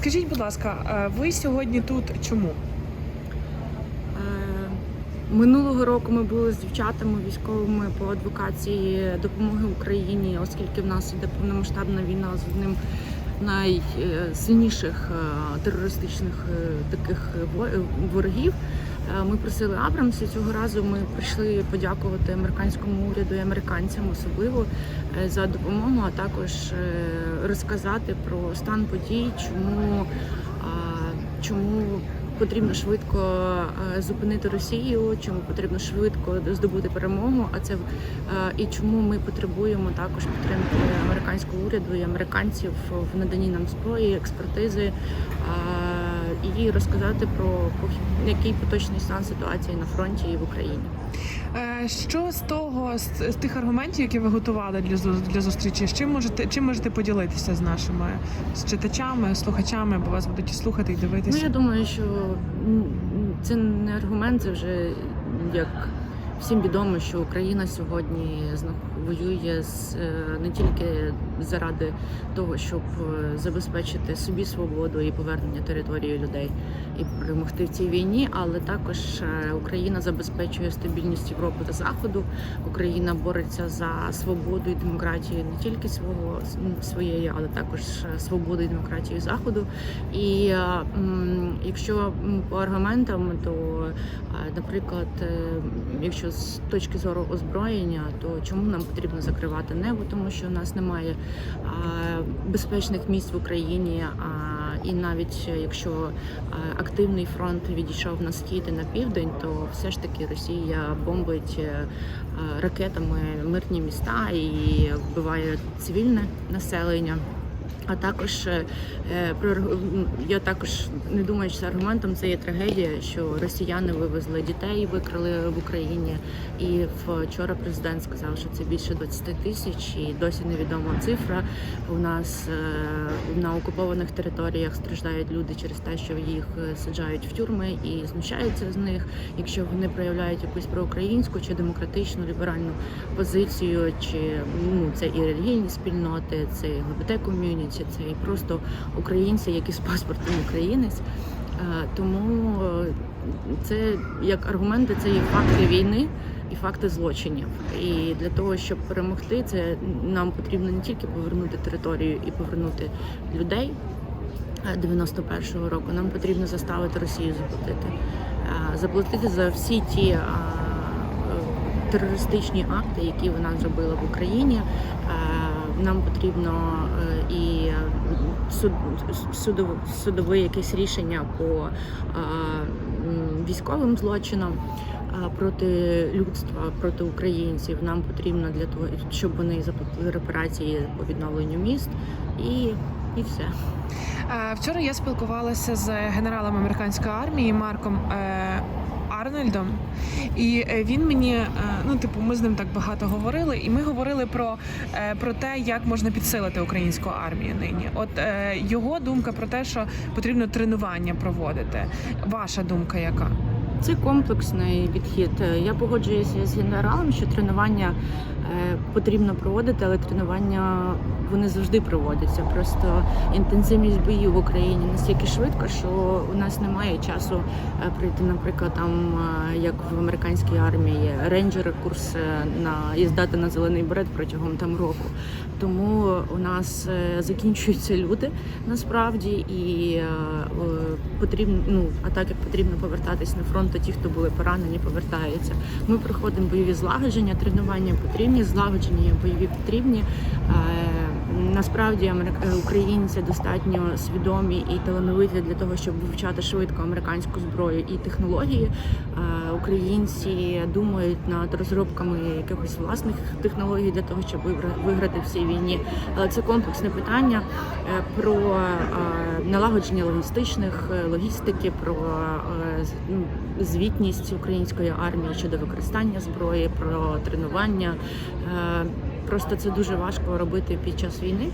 Скажіть, будь ласка, ви сьогодні тут чому? Е, Минулого року ми були з дівчатами військовими по адвокації допомоги Україні, оскільки в нас іде повномасштабна війна з одним найсильніших е, терористичних е, таких е, ворогів. Ми просили Абрамсі. Цього разу ми прийшли подякувати американському уряду і американцям особливо за допомогу, а також розказати про стан подій, чому, чому потрібно швидко е, зупинити Росію, чому потрібно швидко здобути перемогу. А це е, і чому ми потребуємо також підтримки американського уряду і американців в наданні нам зброї, експертизи і розказати про який поточний стан ситуації на фронті і в Україні. Е, Що з того з, з тих аргументів, які ви готували для для зустрічі? з Чим можете чим можете поділитися з нашими з читачами, слухачами, бо вас будуть і слухати і дивитися? Ну я думаю, що це не аргумент, це вже як всім відомо, що Україна сьогодні воює з е, не тільки заради того, щоб е, забезпечити собі свободу і повернення території людей і перемогти в цій війні, але також е, Україна забезпечує стабільність Європи та Заходу. Україна бореться за свободу і демократію не тільки свого своєї, але також свободу і демократію Заходу. І якщо по аргументам, то, наприклад, е, з точки зору озброєння, то чому нам потрібно закривати небо? Тому що у нас немає безпечних місць в Україні. А і навіть якщо активний фронт відійшов на схід і на південь, то все ж таки Росія бомбить е, ракетами мирні міста і вбиває цивільне населення. А також е, про я також не думаю, що аргументом це є трагедія, що росіяни вивезли дітей, викрали в Україні. І вчора президент сказав, що це більше 20 тисяч, і досі невідома цифра. У нас е, на окупованих територіях страждають люди через те, що їх е, саджають в тюрми і знущаються з них. Якщо вони проявляють якусь проукраїнську чи демократичну ліберальну позицію, чи ну це і релігійні спільноти, це і ЛГБТ ком'юніті, це і просто українці, які з паспортом українець. Е, Тому е, це як аргументи, це є факти війни і факти злочинів. І для того, щоб перемогти, це нам потрібно не тільки повернути територію і повернути людей. е, 91-го року нам потрібно заставити Росію заплатити, Е, заплатити за всі ті е, е, терористичні акти, які вона зробила в Україні. Нам потрібно е, і е, суд, судов, судове якесь рішення по е, військовим злочинам проти людства, проти українців. Нам потрібно для того, щоб вони заплатили репарації по відновленню міст і, і все. Вчора я спілкувалася з генералом американської армії Марком Арнольдом, і е, він мені, е, ну типу, ми з ним так багато говорили, і ми говорили про, е, про те, як можна підсилити українську армію нині. От його думка про те, що потрібно тренування проводити. Ваша думка яка? Це комплексний підхід. Я погоджуюся з генералом, що тренування потрібно проводити, але тренування вони завжди проводяться. Просто інтенсивність боїв в Україні настільки швидко, що у нас немає часу е, прийти, наприклад, там е, як в американській армії, рейнджери курс е, на і здати на зелений берет протягом там року. Тому у нас е, закінчуються люди насправді, і е, е, потрібно ну а так як потрібно повертатись на фронт, то ті, хто були поранені, повертаються. Ми проходимо бойові злагодження, тренування потрібні, злагодження бойові потрібні. Насправді е, українці достатньо свідомі і талановиті для того, щоб вивчати швидко американську зброю і технології. Е, Українці думають над розробками якихось власних технологій для того, щоб виграти в цій війні. Але це комплексне питання е, про налагодження логістичних логістики, про ну, звітність української армії щодо використання зброї, про тренування. Просто це дуже важко робити під час війни.